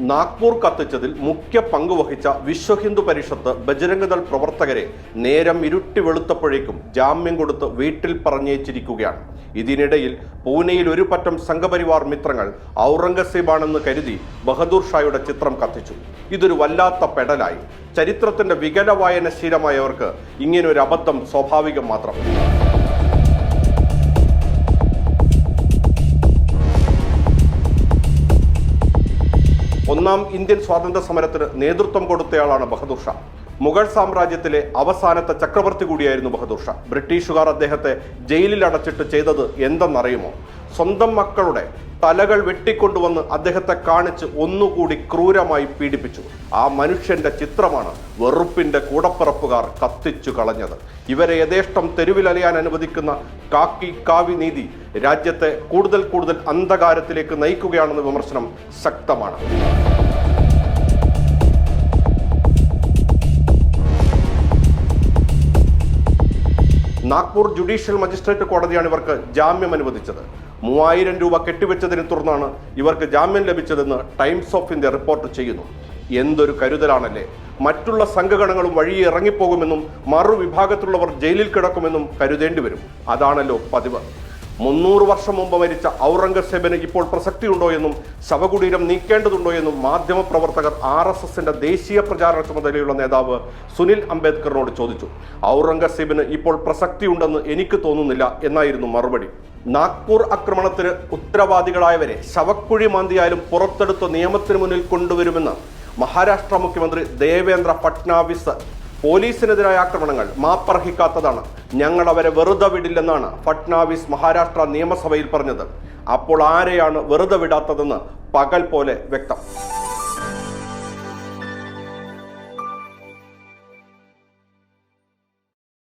നാഗ്പൂർ കത്തിച്ചതിൽ മുഖ്യ പങ്ക് വഹിച്ച വിശ്വ ഹിന്ദു പരിഷത്ത് ബജരംഗദൾ പ്രവർത്തകരെ നേരം ഇരുട്ടി വെളുത്തപ്പോഴേക്കും ജാമ്യം കൊടുത്ത് വീട്ടിൽ പറഞ്ഞേച്ചിരിക്കുകയാണ് ഇതിനിടയിൽ പൂനെയിൽ ഒരു പറ്റം സംഘപരിവാർ മിത്രങ്ങൾ ഔറംഗസീബാണെന്ന് കരുതി ബഹദൂർ ഷായുടെ ചിത്രം കത്തിച്ചു. ഇതൊരു വല്ലാത്ത പെടലായി. ചരിത്രത്തിന്റെ വികല വായനശീലമായവർക്ക് ഇങ്ങനൊരു അബദ്ധം സ്വാഭാവികം മാത്രം. ഒന്നാം ഇന്ത്യൻ സ്വാതന്ത്ര്യ സമരത്തിന് നേതൃത്വം കൊടുത്തയാളാണ് ബഹദൂർ ഷാ. മുഗൾ സാമ്രാജ്യത്തിലെ അവസാനത്തെ ചക്രവർത്തി കൂടിയായിരുന്നു ബഹദൂർ ഷാ. ബ്രിട്ടീഷുകാർ അദ്ദേഹത്തെ ജയിലിൽ അടച്ചിട്ട് ചെയ്തത് എന്തെന്നറിയുമോ? സ്വന്തം മക്കളുടെ തലകൾ വെട്ടിക്കൊണ്ടുവന്ന് അദ്ദേഹത്തെ കാണിച്ച് ഒന്നുകൂടി ക്രൂരമായി പീഡിപ്പിച്ചു. ആ മനുഷ്യന്റെ ചിത്രമാണ് വെറുപ്പിന്റെ കൂടപ്പിറപ്പുകാർ കത്തിച്ചു കളഞ്ഞത്. ഇവരെ യഥേഷ്ടം തെരുവിലലയാൻ അനുവദിക്കുന്ന കാക്കി കാവി നീതി രാജ്യത്തെ കൂടുതൽ കൂടുതൽ അന്ധകാരത്തിലേക്ക് നയിക്കുകയാണെന്ന വിമർശനം ശക്തമാണ്. നാഗ്പൂർ ജുഡീഷ്യൽ മജിസ്ട്രേറ്റ് കോടതിയാണ് ഇവർക്ക് ജാമ്യം അനുവദിച്ചത്. മൂവായിരം രൂപ കെട്ടിവെച്ചതിനെ തുടർന്നാണ് ഇവർക്ക് ജാമ്യം ലഭിച്ചതെന്ന് ടൈംസ് ഓഫ് ഇന്ത്യ റിപ്പോർട്ട് ചെയ്യുന്നു. എന്തൊരു കരുതലാണല്ലേ? മറ്റുള്ള സംഘഗണങ്ങളും വഴിയെ ഇറങ്ങിപ്പോകുമെന്നും മറുവിഭാഗത്തിലുള്ളവർ ജയിലിൽ കിടക്കുമെന്നും കരുതേണ്ടി വരും. അതാണല്ലോ പതിവ്. മുന്നൂറ് വർഷം മുമ്പ് മരിച്ച ഔറംഗസേബന് ഇപ്പോൾ പ്രസക്തിയുണ്ടോ എന്നും ശവകുടീരം നീക്കേണ്ടതുണ്ടോ എന്നും മാധ്യമപ്രവർത്തകർ ആർ എസ് എസിന്റെ ദേശീയ പ്രചാരണ ചുമതലയുള്ള നേതാവ് സുനിൽ അംബേദ്കറിനോട് ചോദിച്ചു. ഔറംഗസേബിന് ഇപ്പോൾ പ്രസക്തിയുണ്ടെന്ന് എനിക്ക് തോന്നുന്നില്ല എന്നായിരുന്നു മറുപടി. നാഗ്പൂർ ആക്രമണത്തിന് ഉത്തരവാദികളായവരെ ശവക്കുഴി മാന്തിയാലും പുറത്തെടുത്ത് നിയമത്തിന് മുന്നിൽ കൊണ്ടുവരുമെന്ന് മഹാരാഷ്ട്ര മുഖ്യമന്ത്രി ദേവേന്ദ്ര ഫട്നാവിസ് പോലീസിനെതിരായ ആക്രമണങ്ങൾ മാപ്പർഹിക്കാത്തതാണ്. ഞങ്ങൾ അവരെ വെറുതെ വിടില്ലെന്നാണ് ഫട്നാവിസ് മഹാരാഷ്ട്ര നിയമസഭയിൽ പറഞ്ഞത്. അപ്പോൾ ആരെയാണ് വെറുതെ വിടാത്തതെന്ന് പകൽ പോലെ വ്യക്തം.